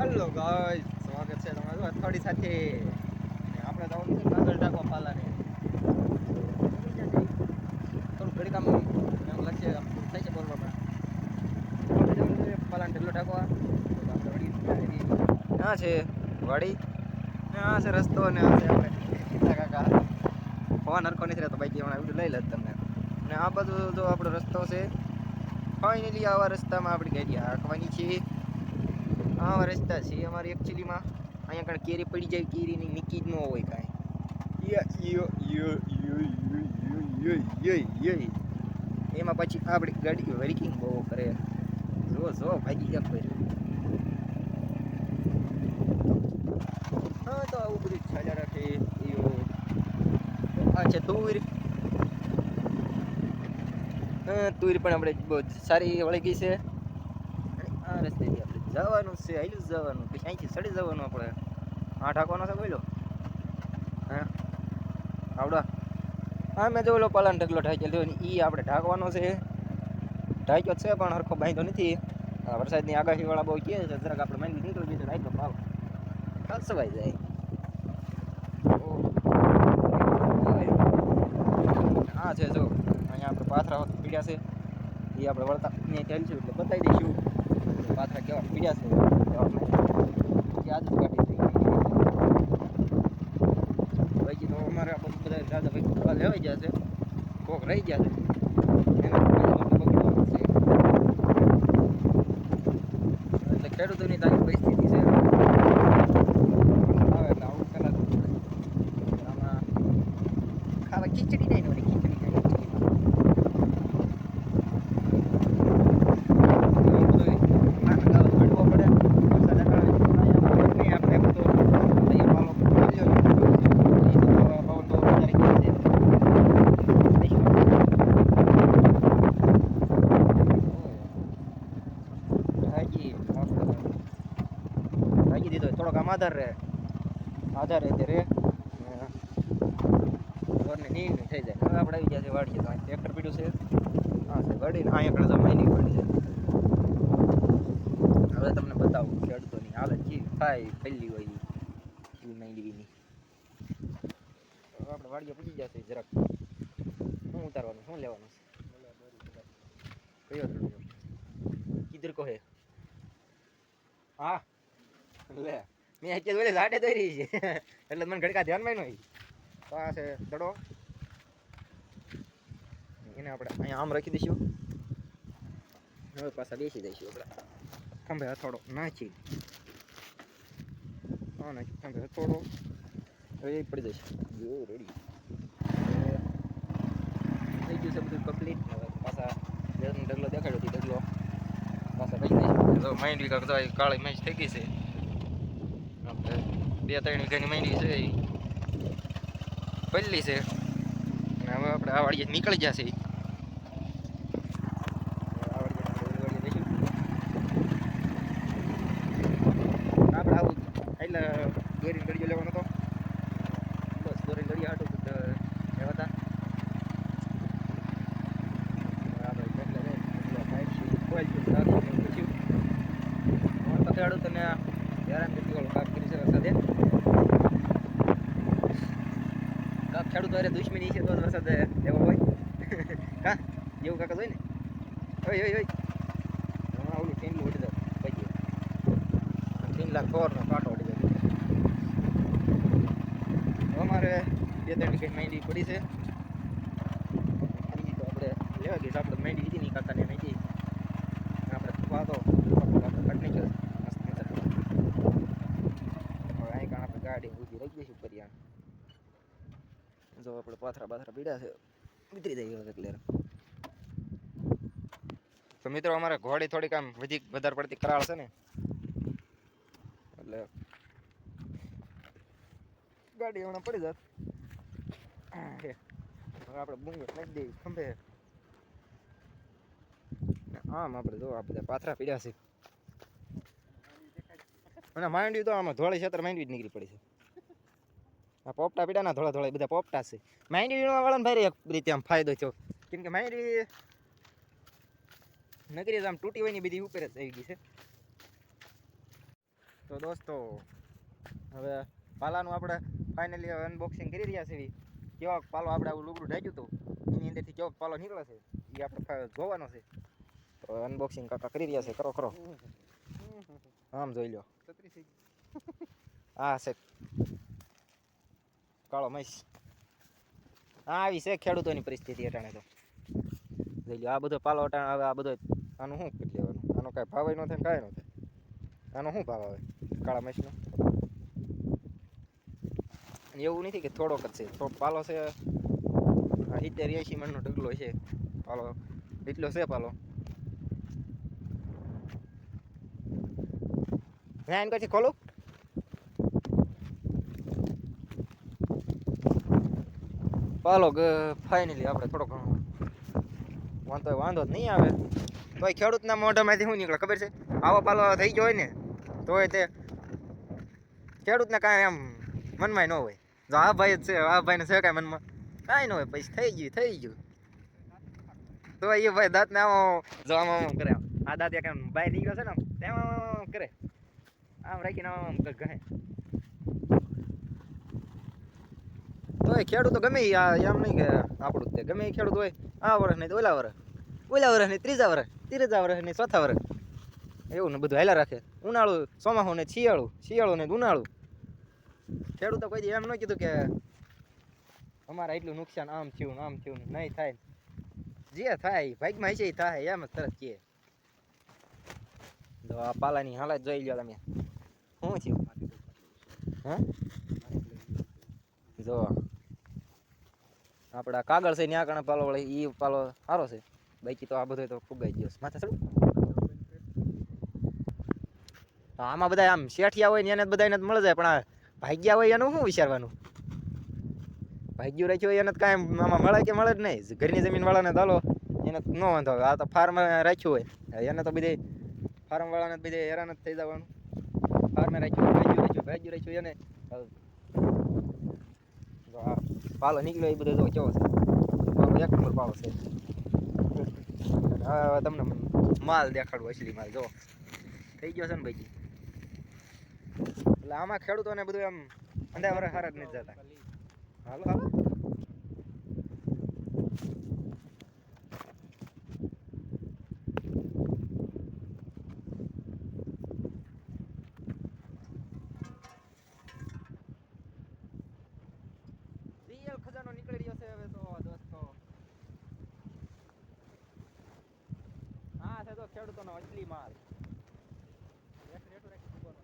Hello guys સ્વાગત છે તમારું અથવાડી સાથે. આપણે જવાનું છે કાગળ ટાંકવા પાલાને થોડું ઘડી કામ એમ લખીએ આમ થાય છે બોલવામાં. પાલાને ઢગલો તો ક્યાં છે વાડી. ને આ છે રસ્તો ને આ છે આપણે કાકા. ફોન હરખો નથી રહેતો બાઈક હમણાં વીડિયો લઈ લે તમને. અને આ બધું જો આપણો રસ્તો છે ફાઇનલી આવા રસ્તામાં આપણી ગાડી હાંકવાની છે. આવા રસ્તા છે અમારે એકચ્યુઅલીમાં અહીંયા કણ કેરી પડી જાય કેરીની નીકી જ ન હોય કાંઈ. એમાં પછી આપણી ગાડી વર્કિંગ બહુ કરે. જો જો ભાગી એક કર્યું હા તો આવું બધું ચાલ્યા રાખે આ છે તુર. તુર પણ આપણે બહુ સારી વળગી છે. જવાનું છે આયલું જ જવાનું. પછી અહીંથી સડી જવાનું આપણે. આ ઢાંકવાનો છે બોલો હા? આવડા. હા, મેં જો ઓલો પાલાન ઢગલો ઢાંક્યો. લ્યો એ આપણે ઢાંકવાનો છે. ઢાંક્યો છે, પણ હરખો બાંધો નથી. વરસાદની આગાહીવાળા બહુ કહે છે, જરાક આપણે માંડી નીકળી જઈએ તો ઢાંક્યો ભાવ ખસવાઈ જાય. હા, છે, જો. અહીંયા આપણે પાથરા પીડ્યા છે. એ આપણે વળતા અહીંયા ચાલશું એટલે બતાવી દઈશું. પાથરા કેવા પીડ્યા છે યાદ જ કાઢી દઈએ. બાકી તો અમારે બધું દાદા ભાઈ લેવાઈ ગયા છે. કોક રહી ગયા છે એને બધું બગડવાનું છે એટલે ખેડૂતોની તારી પરિસ્થિતિ છે આવે એટલે આવું પેલા આમાં ખાવા ખીચડી નહીં ને ઓલી ખીચડી ખાઈ ખીચડીમાં થોડોક આમ આધાર રહે આધાર રહે તે રે ઘરને નીર થઈ જાય આપણે આવી ગયા છે વાડીએ, તો ટ્રેક્ટર પીડ્યું છે. હા, છે વાડી અહીંયા આગળ તો માઇનિંગ પડી છે. હવે તમને બતાવું, ખેડૂતોની હાલત કેવી થાય પહેલી હોય એ માંડવીની હવે આપણે વાડીએ પૂછી છે જરાક. શું ઉતારવાનું, શું લેવાનું છે? કયો કહે? હા, લે, મેં અત્યારે ઓલે ઝાડે દોરી છે. એટલે મને ઘડકા ધ્યાનમાં નહીં તો આ છે દડો. એને આપણે અહીંયા આમ રાખી દઈશું. હવે પાછા બેસી દઈશું આપણે. ખંભે હથોડો નાખી. હા નાખી. ખંભે હથોડો. હવે પડી જશે. જો રેડી થઈ ગયું છે બધું કમ્પ્લીટ હવે પાછા ઢગલો દેખાડ્યો હતી ઢગલો પાછા ભાઈ દઈશું તો માઇન્ડ વિકા તો કાળી મેચ થઈ ગઈ છે. આપણે બે ત્રણ વીઘાની માંડવી છે એ. પહેલી છે. અને હવે આપણે આ વાડીએ નીકળી જશે એટલે દોરીને ગળીઓ લેવાનો હતો. બસ દોરીને ગળીએ હાટું લેવા હતા પથરાડું તને હેરાન કરતી વાળું કાપ કરી છે વરસાદે. કાપ ખેડૂત અરે દુશ્મની છે તો વરસાદ એવો હોય. કા? જેવું કાકા હોય ને? ઓય ઓય ઓય. ઓલું ટીન ઉઠી દો પછી તીન લાખ ફોરનો કાંટો ઉડી જાય અમારે બે ત્રણ કઈ માંડી પડી છે. બીજી તો આપણે લેવા ગઈ છે આપણે માંડી લીધી નહીં કાકાને માંડી આપણે થવા તો આપણે કટ નહીં મસ્ત મજા હવે અહીં કાં આપણે ગાડી ઊભી રાખી દઈશું પરિયાણ જો આપણે પાથરા બાથરા પીડ્યા છે. ઉતરી જઈએ હવે ક્લિયર તો મિત્રો, અમારે ઘોડી થોડીક આમ વધી વધારે પડતી કરાળ છે ને. એટલે ગાડી હમણાં પડી જાત. હવે આપણે બુંગર નાખી દઈએ ખંભે. આમ આપણે જો આ બધા પાથરા પીડ્યા છે. અને માંડવી તો આમાં ધોળી છેતર માંડવી જ નીકળી પડી છે. આ પોપટા પીડા ના થોડા થોડા બધા પોપટા છે. માંડવી વાળાને ભાઈ એક રીતે આમ ફાયદો થયો. કેમ કે માંડવી નગરી આમ તૂટી હોય ને બધી ઉપર જ આવી ગઈ છે. તો દોસ્તો હવે પાલાનું આપણે ફાઇનલી અનબોક્સિંગ કરી રહ્યા છીએ કેવો પાલો આપણે આવું લુગડું ઢાંક્યું હતું. એની અંદરથી કેવો પાલો નીકળે છે. એ આપણે જોવાનો છે. તો અનબોક્સિંગ કાકા કરી રહ્યા છે. કરો કરો. આમ જોઈ લો હા છે. કાળો મહીશ. હા આવી છે ખેડૂતોની પરિસ્થિતિ અટાણે તો. જોઈ લો આ બધો પાલો અટાણે, હવે આ બધો આનું શું લેવાનું? આનો કાંઈ ભાવ ન થાય કાંઈ ન થાય. આનો શું ભાવ આવે? કાળા મહીસનો અને એવું નથી કે થોડોક જ છે. થોડો પાલો છે. સિત્તેર એંશી મણનો ઢગલો છે. પાલો એટલો છે પાલો. ના કહે છે ખોલું. પાલો ફાઇનલી આપણે થોડો ઘણો. વાંધો વાંધો જ નહીં આવે. તોય ખેડૂતના મોઢામાંથી શું નીકળે, ખબર છે? આવો પાલો થઈ ગયો હોય ને, તોય તે ખેડૂતને કાંઈ આમ મનમાં ન હોય. જો આ ભાઈ જ છે આ ભાઈને છે કાંઈ મનમાં. કાંઈ ન હોય, પછી થઈ ગયું થઈ ગયું. તો એ ભાઈ દાંતને આમ જો આમ કરે. આ દાંત એક બહાર નીકળ્યો છે ને તેમાં કરે. આમ રાખીને આમ કહે તો એ ખેડૂતો ગમે ઈ, આ એમ નહીં કે આપણું તે, ગમે એ ખેડૂત હોય. આ વર્ષ નહીં તો ઓલા વર્ષ. ઓલા વર્ષ નહીં, ત્રીજા વર્ષ. ત્રીજા વર્ષ નહીં, ચોથા વર્ષ. એવું ને બધું હાલ્યા રાખે. ઉનાળું ચોમાસું ને શિયાળું શિયાળું ને ઉનાળું. ખેડૂતો કોઈ એમ ન કીધું કે અમારે એટલું નુકસાન આમ થયું આમ થયું નહીં થાય જે થાય ભાગમાં ઈ થાય, એમ જ તરત કહે. તો આ પાલાની હાલત જોઈ લ્યો તમે. શું થયું? હે? જો. આપણા કાગળ છે ત્યાં કણે પાલો વળે એ પાલો સારો છે. બાકી તો આ બધો તો ફુગાઈ ગયો માથે ચડું. આમાં બધા આમ શેઠિયા હોય ને એને બધાને જ મળી જાય, પણ આ ભાગ્યા હોય એનું શું વિચારવાનું? ભાગ્યું રાખ્યું હોય એને તો કાંઈ આમાં મળે કે મળે જ નહીં. ઘરની જમીનવાળાને ચાલો એને તો ન વાંધો આવે. આ તો ફાર્મ રાખ્યું હોય. એને તો બધે ફાર્મવાળાને બધી હેરાન જ થઈ જવાનું. ફાર્મે રાખ્યું, ભાગ્યું રાખ્યું ભાગ્યું રાખ્યું એને. પાલો નીકળ્યો એ બધો જો કેવો છે. પાલો એક નંબર પાલો છે. તમને માલ દેખાડું, અસલી માલ, જો. થઈ ગયો છે ને ભાઈ એટલે આમાં ખેડૂતોને બધું એમ અંધા વરે હારા જ નથી જતા. હાલો. હાલો ખજાનો નીકળી રહ્યો છે હવે તો, દોસ્તો. હા છે તો ખેડૂતોનો અસલી માલ એક રેટો રાખી ઊભો રહો.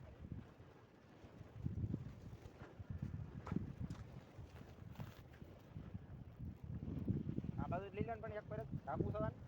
આ બાજુ લીલાન ઢાંકું થવાનું?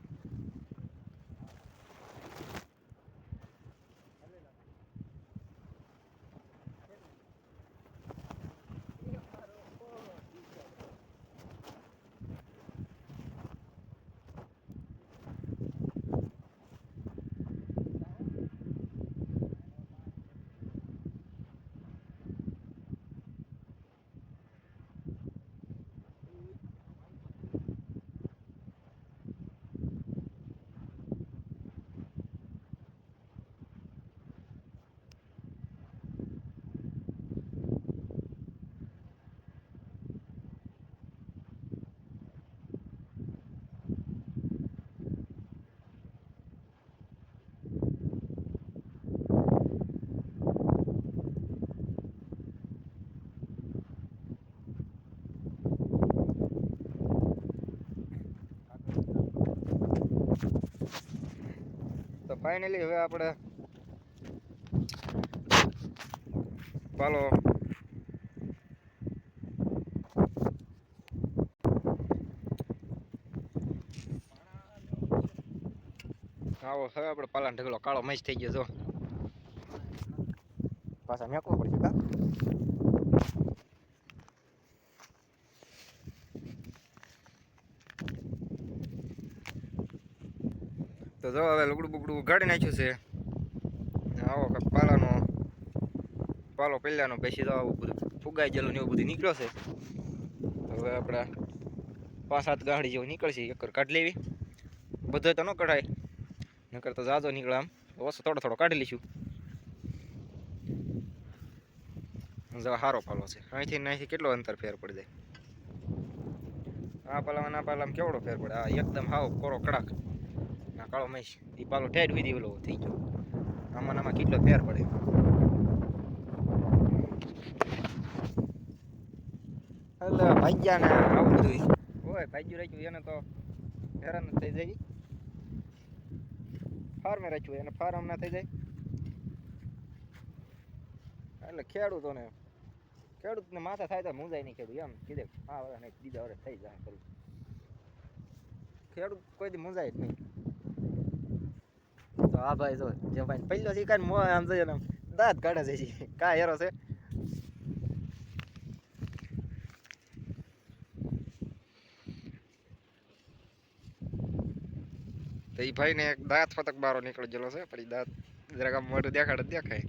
ફાઇનલી હવે આપણે પાલો. આવો, હવે આપણે પાલા ઢગલો કાળો મસ્ત થઈ ગયો, જો. પાછા મેકવો પડશે, કા? તો જો હવે લુગડું બુગડું ઉઘાડી નાખ્યું છે. આવો કાંઈક પાલાનો, પાલો પહેલાંનો બેસી તો આવું બધું ફુગાઈ ગયેલું ને એવું બધું નીકળ્યો છે. હવે આપણે પાંચ સાત ગાડી જેવું નીકળશે એકર કાઢી લેવી. બધો તો ન કઢાય, નકર તો જાજો નીકળે આમ. ઓછો થોડો થોડો કાઢી લઈશું. જો સારો પાલો છે. અહીંથી અહીંથી કેટલો અંતર ફેર પડી જાય? આ પાલામાં ના પાલામાં કેવડો ફેર પડે? આ એકદમ હાવ કોરો કડાક. ના, કાળો મહીશ એ પાલો ઠેઠ સુધી ઓલો થઈ ગયો. આમાં આમાં કેટલો ફેર પડે. એટલે ભાગ્યા ને આવું બધું હોય ભાગ્યું રાખ્યું, એને તો હેરાન જ થઈ જાય. ફાર્મે રાખ્યું, એને ફાર્મ ના થઈ જાય. એટલે ખેડૂતોને, ખેડૂતને માથા થાય તો મુંજાય નહીં ખેડૂત, એમ કીધે હા નહીં બીજા વર્ષ થઈ જાય. ખેડૂત કોઈ દી મુંજાય જ નહીં. આ ભાઈ, જો, જે ભાઈ પહેલો છે કાંઈ મોં આમ જોઈએ આમ દાંત કાઢે છે કા હેરો છે. તો એ ભાઈને એક દાંત ફતક બારો નીકળી ગયેલો છે પછી દાંત જરાક આમ મોઢું દેખાડે દેખાય.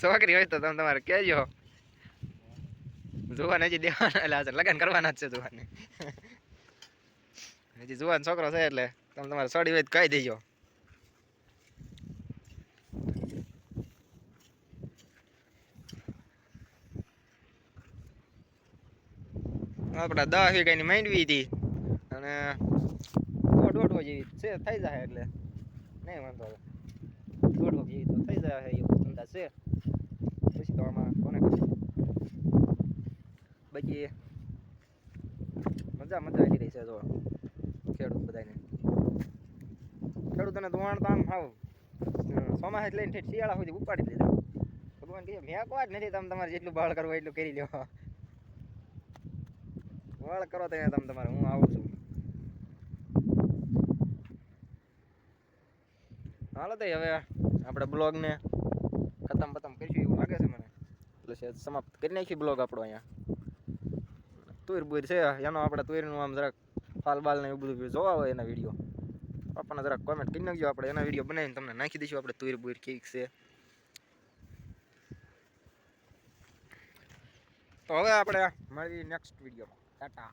છોકરી હોય તો તમે તમારે કહેજો. જુવાન હજી દેવાના એટલે લગ્ન કરવાના જ છે જુવાને. હજી જુવાન છોકરો છે એટલે તમે તમારે સોડી હોય કહી દેજો. આપણા દસ વીઘાની માંડવી હતી અને દોઢ જેવી છે, થઈ જાય એટલે. નહીં, વાંધો દોઢ જેવી તો થઈ જાય એવું ધંધા છે. પછી તો આમાં કોને બાકી મજા મજા આવી રહી છે જો. ખેડૂત બધાને ખેડૂતોને ધોવાણ તો આમ હાવ સોમાસ લઈને ઠેઠ શિયાળા સુધી ઉપાડી દીધા ભગવાન કહે મેં કોઈ જ નથી તમે તમારે જેટલું બળ કરવું એટલું કરી લો વાળ કરો તો તમે તમારે, હું આવું છું. હાલો તો હવે આપણે બ્લોગને ખતમ ખતમ કરીશું એવું લાગે છે મને. એટલે સમાપ્ત કરી નાખી બ્લોગ આપણો અહીંયા. તુર બુર છે, એનો આપણે તુરનું આમ જરાક ફાલ બાલ ને એવું બધું જોવા હોય એના વીડિયો આપણને જરાક કોમેન્ટ કરી નાખજો. આપણે એના વીડિયો બનાવીને તમને નાખી દઈશું. આપણે તુર બુર કેવીક છે. તો હવે આપણે મળી નેક્સ્ટ વિડીયોમાં ટાટા.